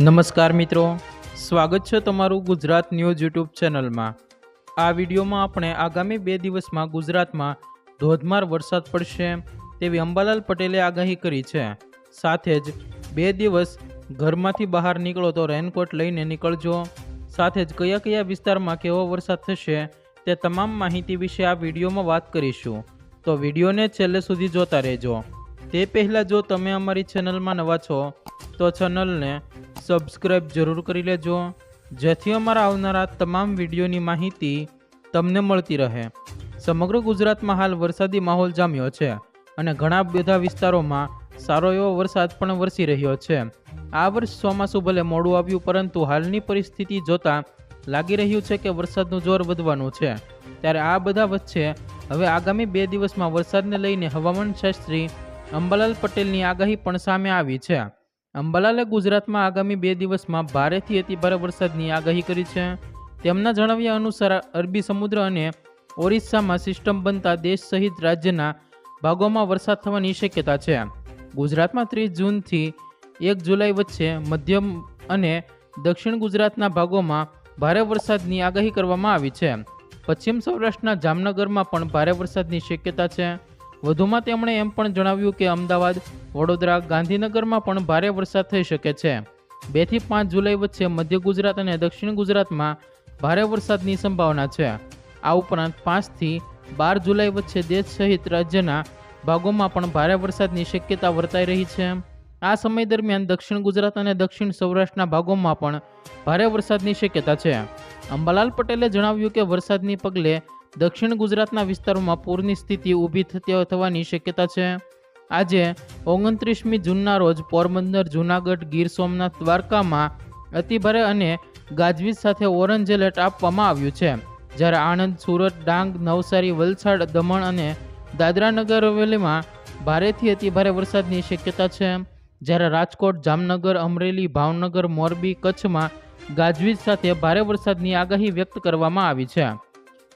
નમસ્કાર મિત્રો. સ્વાગત છે તમારું ગુજરાત ન્યૂઝ યુટ્યુબ ચેનલમાં. આ વિડીયોમાં આપણે આગામી બે દિવસમાં ગુજરાતમાં ધોધમાર વરસાદ પડશે તેવી અંબાલાલ પટેલે આગાહી કરી છે. સાથે જ બે દિવસ ઘરમાંથી બહાર નીકળો તો રેનકોટ લઈને નીકળજો. સાથે જ કયા કયા વિસ્તારમાં કેવો વરસાદ થશે તે તમામ માહિતી વિશે આ વિડીયોમાં વાત કરીશું. તો વિડીયોને છેલ્લે સુધી જોતા રહેજો. તે પહેલાં જો તમે અમારી ચેનલમાં નવા છો, તો ચેનલને સબસ્ક્રાઈબ જરૂર કરી લેજો, જેથી અમારા આવનારા તમામ વિડીયોની માહિતી તમને મળતી રહે. સમગ્ર ગુજરાતમાં હાલ વરસાદી માહોલ જામ્યો છે અને ઘણા બધા વિસ્તારોમાં સારો એવો વરસાદ પણ વરસી રહ્યો છે. આ વર્ષ ચોમાસું ભલે મોડું આવ્યું, પરંતુ હાલની પરિસ્થિતિ જોતાં લાગી રહ્યું છે કે વરસાદનું જોર વધવાનું છે. ત્યારે આ બધા વચ્ચે હવે આગામી બે દિવસમાં વરસાદને લઈને હવામાન શાસ્ત્રી અંબાલાલ પટેલની આગાહી પણ સામે આવી છે. અંબાલાલે ગુજરાતમાં આગામી બે દિવસમાં ભારેથી અતિભારે વરસાદની આગાહી કરી છે. તેમના જણાવ્યા અનુસાર અરબી સમુદ્ર અને ઓરિસ્સામાં સિસ્ટમ બનતા દેશ સહિત રાજ્યના ભાગોમાં વરસાદ થવાની શક્યતા છે. ગુજરાતમાં ત્રીસ જૂનથી એક જુલાઈ વચ્ચે મધ્યમ અને દક્ષિણ ગુજરાતના ભાગોમાં ભારે વરસાદની આગાહી કરવામાં આવી છે. પશ્ચિમ સૌરાષ્ટ્રના જામનગરમાં પણ ભારે વરસાદની શક્યતા છે. વધુમાં તેમણે એમ પણ જણાવ્યું કે અમદાવાદ, વડોદરા, ગાંધીનગરમાં પણ ભારે વરસાદ થઈ શકે છે. બેથી પાંચ જુલાઈ વચ્ચે મધ્ય ગુજરાત અને દક્ષિણ ગુજરાતમાં ભારે વરસાદની સંભાવના છે. આ ઉપરાંત પાંચથી બાર જુલાઈ વચ્ચે દેશ સહિત રાજ્યના ભાગોમાં પણ ભારે વરસાદની શક્યતા વર્તાઈ રહી છે. આ સમય દરમિયાન દક્ષિણ ગુજરાત અને દક્ષિણ સૌરાષ્ટ્રના ભાગોમાં પણ ભારે વરસાદની શક્યતા છે. અંબાલાલ પટેલે જણાવ્યું કે વરસાદની પગલે દક્ષિણ ગુજરાતના વિસ્તારોમાં પૂરની સ્થિતિ ઊભી થતી થવાની શક્યતા છે. આજે ઓગણત્રીસમી જૂનના રોજ પોરબંદર, જૂનાગઢ, ગીર સોમનાથ દ્વારકામાં અતિભારે અને ગાજવીજ સાથે ઓરેન્જ એલર્ટ આપવામાં આવ્યું છે. જ્યારે આણંદ, સુરત, ડાંગ, નવસારી, વલસાડ, દમણ અને દાદરા નગર હવેલીમાં ભારેથી અતિભારે વરસાદની શક્યતા છે. જ્યારે રાજકોટ, જામનગર, અમરેલી, ભાવનગર, મોરબી કચ્છમાં ગાજવીજ સાથે ભારે વરસાદની આગાહી વ્યક્ત કરવામાં આવી છે.